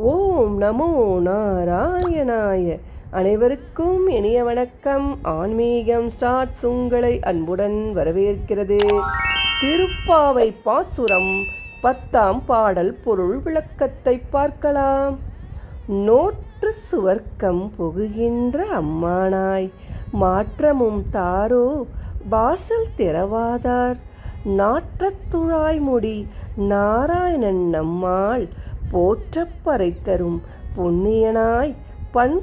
ஓம் நமோ நாராயணாய. அனைவருக்கும் இனிய வணக்கம். ஆன்மீகம் ஸ்டார்ட்ஸ் உங்களை அன்புடன் வரவேற்கிறது. திருப்பாவை பாசுரம் பத்தாம் பாடல் பொருள் விளக்கத்தை பார்க்கலாம். நோற்று சுவர்க்கம் புகுகின்ற அம்மானாய். மாற்றமும் தாரோ வாசல் திறவாதார். நாற்றத்துழாய் முடி நாராயணன் நம்மாள். போற்றப்பறை தரும் புண்ணியனாய் பண்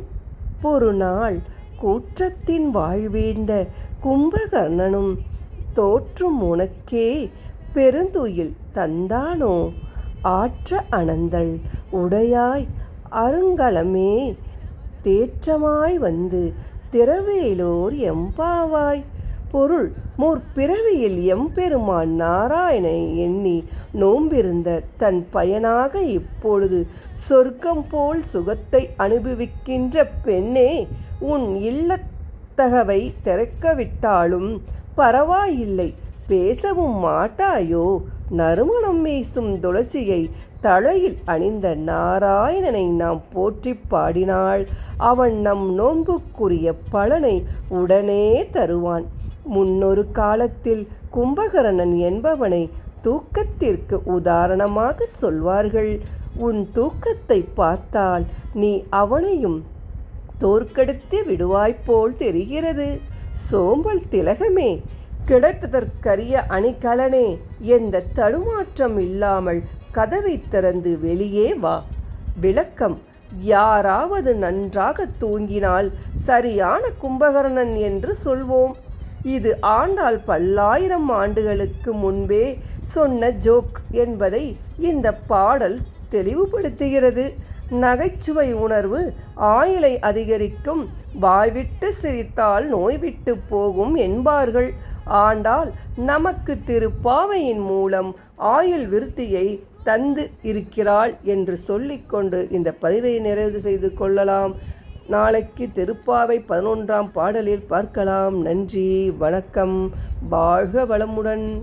பொருநாள் கூற்றத்தின் வாழ்வீழ்ந்த கும்பகர்ணனும் தோற்றும் உனக்கே பெருந்துயில் தந்தானோ? ஆற்ற அனந்தள் உடையாய் அருங்கலமே தேற்றமாய் வந்து திறவேலோர் எம்பாவாய் பொருள் முற்பிறவியில் எம்பெருமான் நாராயணை எண்ணி நோம்பிருந்த தன் பயனாக இப்பொழுது சொர்க்கம் போல் சுகத்தை அனுபவிக்கின்ற பெண்ணே உன் இல்லத்தகவை திறக்கவிட்டாலும் பரவாயில்லை பேசவும் மாட்டாயோ? நறுமணம் வீசும் துளசியை தலையில் அணிந்த நாராயணனை நாம் போற்றி பாடினால் அவன் நம் நோன்புக்குரிய பலனை உடனே தருவான். முன்னொரு காலத்தில் கும்பகரணன் என்பவனை தூக்கத்திற்கு உதாரணமாக சொல்வார்கள். உன் தூக்கத்தை பார்த்தால் நீ அவனையும் தோற்கெடுத்து விடுவாய்ப்போல் தெரிகிறது. சோம்பல் திலகமே கிடைத்ததற்கரிய அணிகலனே எந்த தடுமாற்றம் இல்லாமல் கதவை திறந்து வெளியே வா விளக்கம் யாராவது நன்றாக தூங்கினால் சரியான கும்பகரணன் என்று சொல்வோம். இது ஆண்டாள் பல்லாயிரம் ஆண்டுகளுக்கு முன்பே சொன்ன ஜோக் என்பதை இந்த பாடல் தெளிவுபடுத்துகிறது. நகைச்சுவை உணர்வு ஆயுளை அதிகரிக்கும் வாய்விட்டு சிரித்தால் நோய்விட்டு போகும் என்பார்கள். ஆண்டால் நமக்கு திருப்பாவையின் மூலம் ஆயுள் விருத்தியை தந்து இருக்கிறாள் என்று சொல்லிக்கொண்டு இந்த பதிவை நிறைவு செய்து கொள்ளலாம். நாளைக்கு திருப்பாவை பதினொன்றாம் பாடலில் பார்க்கலாம். நன்றி வணக்கம். வாழ்க வளமுடன்.